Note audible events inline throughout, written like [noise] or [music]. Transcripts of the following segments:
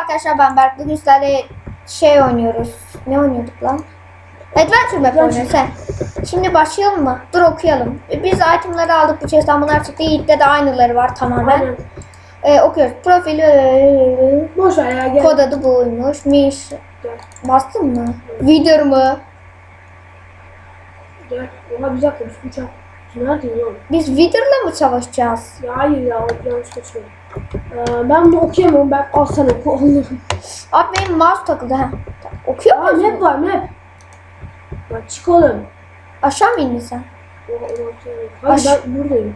arkadaşlar ben Berk. Bugün sizlerle şey oynuyoruz. Ne oynuyorduk lan? Adventure Map oynuyoruz. Sen. Şimdi başlayalım mı? Dur okuyalım. Biz itemları aldık bu chest'ten bunlar çıktı. Yiğit'te de aynıları var tamamen. Aynen. Ee, okuyoruz. Profili e, Boş ver ya gel. kod adı buymuş. Miş. Bastın mı? Video mu? Gel. Oha bir dakika biz uçak. Oğlum? Biz Wither'la mı savaşacağız? Ya hayır ya yanlış kaçırdım. Ee, ben bunu okuyamıyorum. Ben al sen oku Allah'ım. Abi benim mouse takıldı ha. Okuyor Aa musun? map var map. Bak çık oğlum. Aşağı mı indin sen? Hayır Baş- ben buradayım.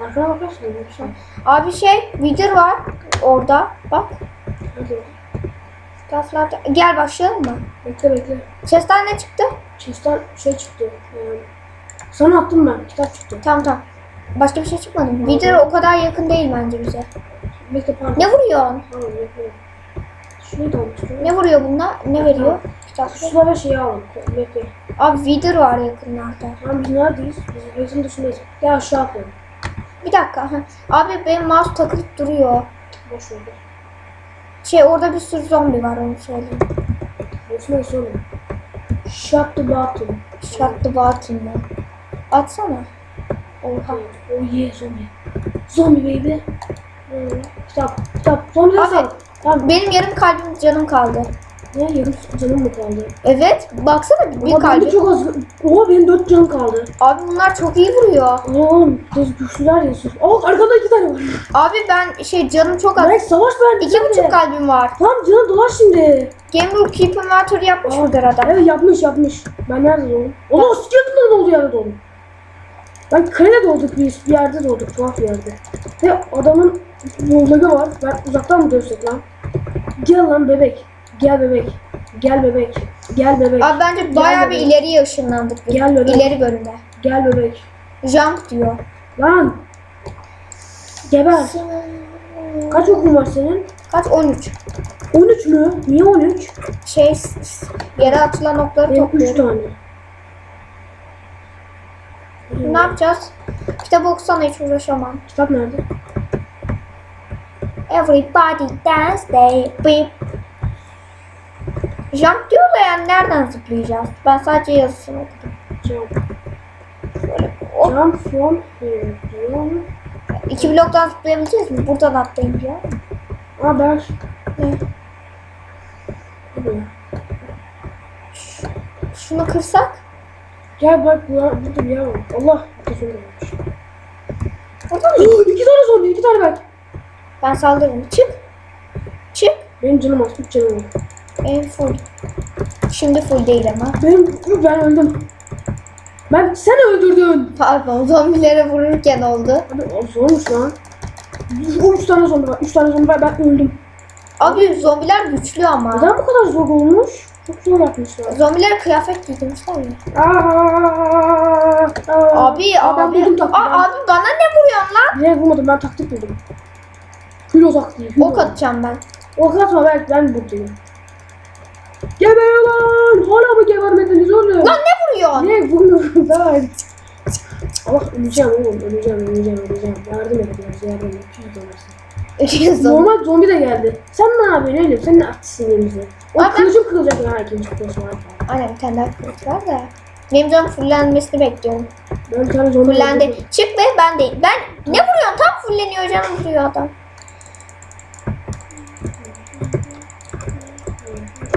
Arkana bakarsın. Yoksa. Abi şey Wither var orada. Bak. Hadi. Gel başlayalım mı? Bekle bekle. Chest'ten ne çıktı? Chest'ten şey çıktı. Ee, sana attım ben. Kitap çıktı. Tamam tamam. Başka bir şey çıkmadı mı? Wither o kadar yakın değil bence bize. Bekle pardon. Ne vuruyorsun? Tamam da. Ne vuruyor bunlar? Ne veriyor? Kitap. Şurada ve şeyi alın. Bekle. Abi Wither var yakınlarda. Tamam biz neredeyiz? Biz haritanın dışındayız. Gel aşağı atlayalım. Bir dakika. Abi benim mouse takılıp duruyor. Boş ver. Şey orada bir sürü zombi var onu söyleyeyim. Boşuna sonra. Shut the bottom. Shut the button? Atsana. Oha. Oh yeah zombi. Zombi baby. Hmm. Kitap. Kitap. Zombi Abi. Tamam. Benim yarım kalbim canım kaldı. Ne yarım canım mı kaldı? Evet. Baksana bir Ama kalbim. çok az. Oha benim dört canım kaldı. Abi bunlar çok iyi vuruyor. Oğlum biz güçlüler ya siz. Aa arkada iki tane var. Abi ben şey canım çok az. Berk savaş ben. İki buçuk kalbim var. Tamam canım dolaş şimdi. Game Rule Keep Inventory yapmış mıdır adam? Evet yapmış yapmış. Ben nerede doğdum? Oğlum skeleton'da da olduğu yerde doğdum. Ben kalede doğduk. Bir yerde doğduk. Tuhaf bir yerde. Ve adamın bulldogu var. Ben uzaktan mı dövsek lan? Gel lan bebek. Gel bebek. Gel bebek. Gel bebek. Abi bence bayağı bir ileriye ışınlandık. Gel bebek. İleri bölümde. Gel bebek. Jump diyor. Lan. Geber. Kaç okun var senin? Kaç? 13. 13 mü? Niye 13? Şey yere atılan okları Benim 3 topluyorum. tane. Ne yapacağız? Kitap okusana hiç uğraşamam. Kitap nerede? Everybody dance day. Beep. Jump diyor da yani nereden zıplayacağız? Ben sadece yazısını okudum. Jump. Hop. Jump from here. Jump. İki bloktan zıplayabileceğiz mi? Buradan atlayınca. Aa ben. Ne? Şunu kırsak? Gel bak bu burada bir yer var. Allah bir zombi varmış. Burada mı? Oo, iki tane zombi, iki tane bak. Ben saldırırım. Çık. Çık. Benim canım az, üç canım var. Benim full. Şimdi full değil ama. Benim, ben öldüm. Ben, sen öldürdün. Pardon zombilere vururken oldu. Abi o zormuş lan. Üç tane zombi var, üç tane zombi var, ben öldüm. Abi zombiler güçlü ama. Neden bu kadar zor olmuş? Çok zor yapmışlar. Zombilere kıyafet giydirmişler aa, Abi Aa, ben abi. buldum. Aa, abi bana ne vuruyorsun lan? Ne vurmadım, ben taktik buldum. Hülo taktiği. hülo. Ok atacağım ben. Ok atma ben, ben buradayım. Geber lan! Hala mı gebermediniz oğlum? Lan ne vuruyorsun? Ne vurmuyorum ben? Allah öleceğim oğlum öleceğim öleceğim öleceğim. Yardım biraz yardım et. Dolar. Normal zombi de geldi. Sen ne yapıyorsun oğlum? Sen ne artistsin elimizde? O Abi ben- kılıcım kırılacak ya ikinci kılıcım var. Aynen bir tane daha kılıç var da. Benim canım fullenmesini bekliyorum. Ben tane zombi Fullendi. Çık be ben değil. Ben ne vuruyorsun? Tam fulleniyor canım vuruyor adam.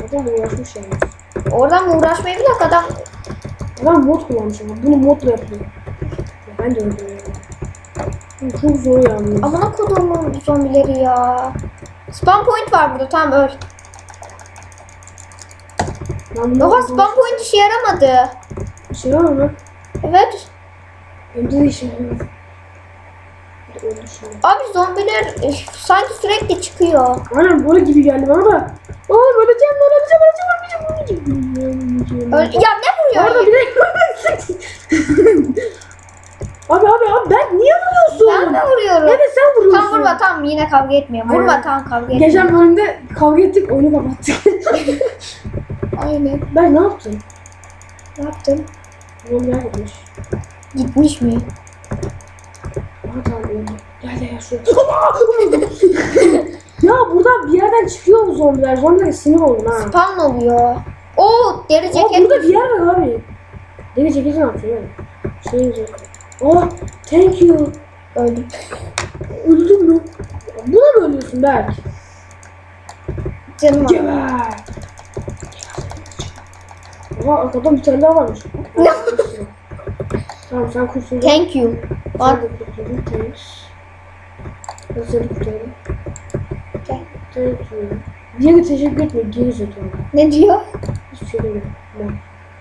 Adam uğraşmış yani. Oradan uğraşmayı bırak adam. Adam mod kullanmış ama bunu modla yapıyor. Ya ben de öyle Çok zor yani. Amına kodumun zombileri ya. Spam point var burada tamam öl. Bunu Oha spam point işe yaramadı. Var mı? Evet. Hem de şimdi. Abi zombiler eh, sanki sürekli çıkıyor. Aynen böyle gibi geldi bana da. Oğlum öleceğim lan öleceğim öleceğim öleceğim öleceğim. öleceğim. Öl ya ne Orada vuruyor? bir de [laughs] Abi abi abi ben niye vuruyorsun? Ben de vuruyorum. Evet sen vuruyorsun. Tamam yine kavga etmeyelim. Vurma Aynen. tamam kavga etmeyelim. Geçen bölümde kavga ettik oyunu kapattık. [laughs] Aynen. ben ne yaptım? Ne yaptın? Yer gitmiş. Gitmiş mi? Aha tamam öldü. Gel gel gel şuraya. [laughs] Ya buradan bir yerden çıkıyor bu zombiler. Zombiler sinir oldum ha. Spawn oluyor. Oo deri Aa, ceket. burada bir yer var abi. Deli ceketi ne yapıyor? Şey yok. Oh, thank you. Öldüm. Öldüm mü? Mı ölüyorsun Berk? Canım. Geber. Oha arkadan bir tane daha varmış. Tamam sen kursun. Thank you. Sen de kurtuldun. Thanks. Ben seni kurtardım. Gel. Thank you. Diğeri teşekkür etmiyor. Geri zekalı. Ne diyor? Hiçbir şey demiyor. Ben.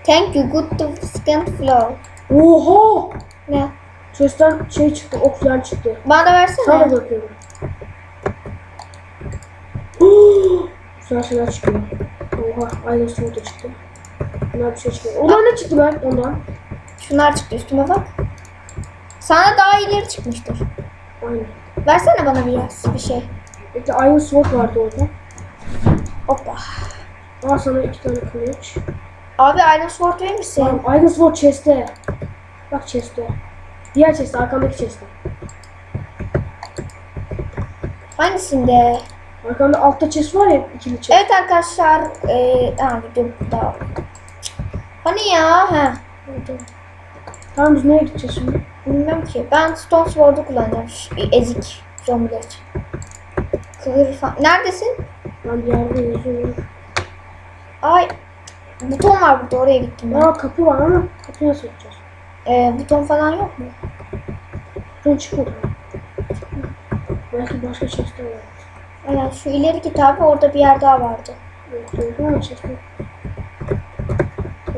Thank you. Good to skin flow. Oha! Ne? Chest'ten şey çıktı, ok falan çıktı. Bana versene. Sana bakıyorum. Güzel şeyler çıkıyor. Oha, aynı da çıktı. Bunlar bir şey çıkıyor. Ondan ne çıktı ben ondan? Şunlar çıktı üstüme bak. Sana daha iyileri çıkmıştır. Aynen. Versene bana biraz bir şey. Bir de Iron Sword vardı orada. Hoppa. Al sana iki tane kılıç. Abi Iron Sword verir misin? Tamam, Iron Sword chest'te. Bak chest'te. Diğer chest'te, arkandaki chest'te. Hangisinde? Arkanda altta chest var ya, ikili chest. Evet arkadaşlar. Eee ha video daha. Hani ya? Ha. Video. Tamam biz nereye gideceğiz şimdi? Bilmem ki. Ben Stone Sword'u kullanacağım. Ezik zombiler için. Kılıç falan. Neredesin? Ben bir yerde yazıyorum. Ay. Buton var burada. Oraya gittim ben. Aa kapı var ama kapıyı nasıl açacağız? Ee, buton falan yok mu? Ben çıkmadı. Belki başka chest'te var. Aynen şu ileri git abi. Orada bir yer daha vardı. Yok, yok ama chest'te.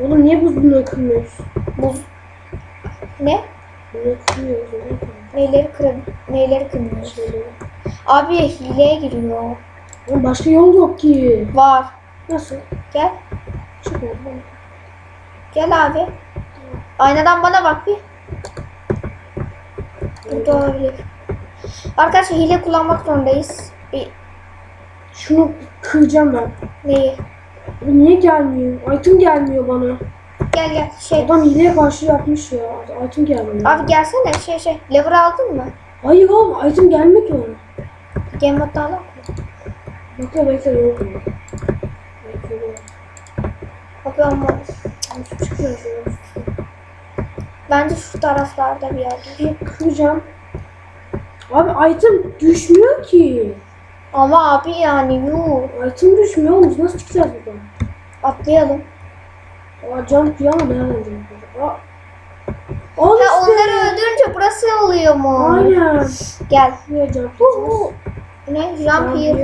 Oğlum niye biz bunları kırmıyoruz? Buz. Ne? Bunları kırmıyoruz. Neyleri kır neyleri kırmıyoruz? Şeyleri. Abi hileye giriyor. Oğlum başka yol yok ki. Var. Nasıl? Gel. Çıkmadı. Gel abi. Aynadan bana bak bir. Burada olabilir. Arkadaşlar hile kullanmak zorundayız. Bir Şunu kıracağım ben. neyi? Bu niye gelmiyor? Item gelmiyor bana. Gel gel şey. Adam hileye karşı yapmış ya. Item gelmiyor. Abi gelsene şey şey. Lever aldın mı? Hayır oğlum item gelmiyor ki ona. Game modda alalım mı? Bekle bekle yok mu? Çıkıyor şöyle. Bence şu taraflarda bir yerde. Kıracağım. Abi item düşmüyor ki. Ama abi yani yuh. Item düşmüyor. Biz nasıl çıkacağız buradan? Atlayalım. Aa jump ya nereden jump? Aa. Al Ha işte. onları öldürünce burası oluyor mu? Aynen. Gel. Niye jump Hu hu. Ne? Jump here.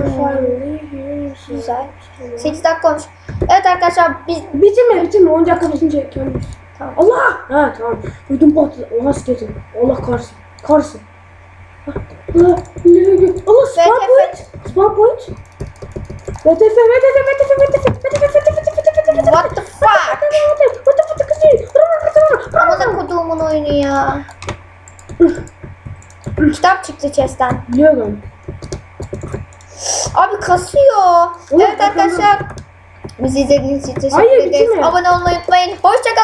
Güzel. Tamam. 8 dakika olmuş. Evet arkadaşlar biz Bitirme bitirme 10 dakika bitince kendimiz. Tamam. Allah! Ha tamam. Ödüm patladı. Oha skeleton. Allah. Kahretsin. Allah ileri git. Allah spawn point. Spawn point. VTF VTF VTF VTF VTF VTF what the fuck? Amına koduğumun oyunu ya. Kitap çıktı chest'ten. Biliyorum. Abi kasıyor. Oğlum, evet arkadaşlar. Bizi izlediğiniz için teşekkür ederiz. Abone olmayı unutmayın. Hoşçakalın.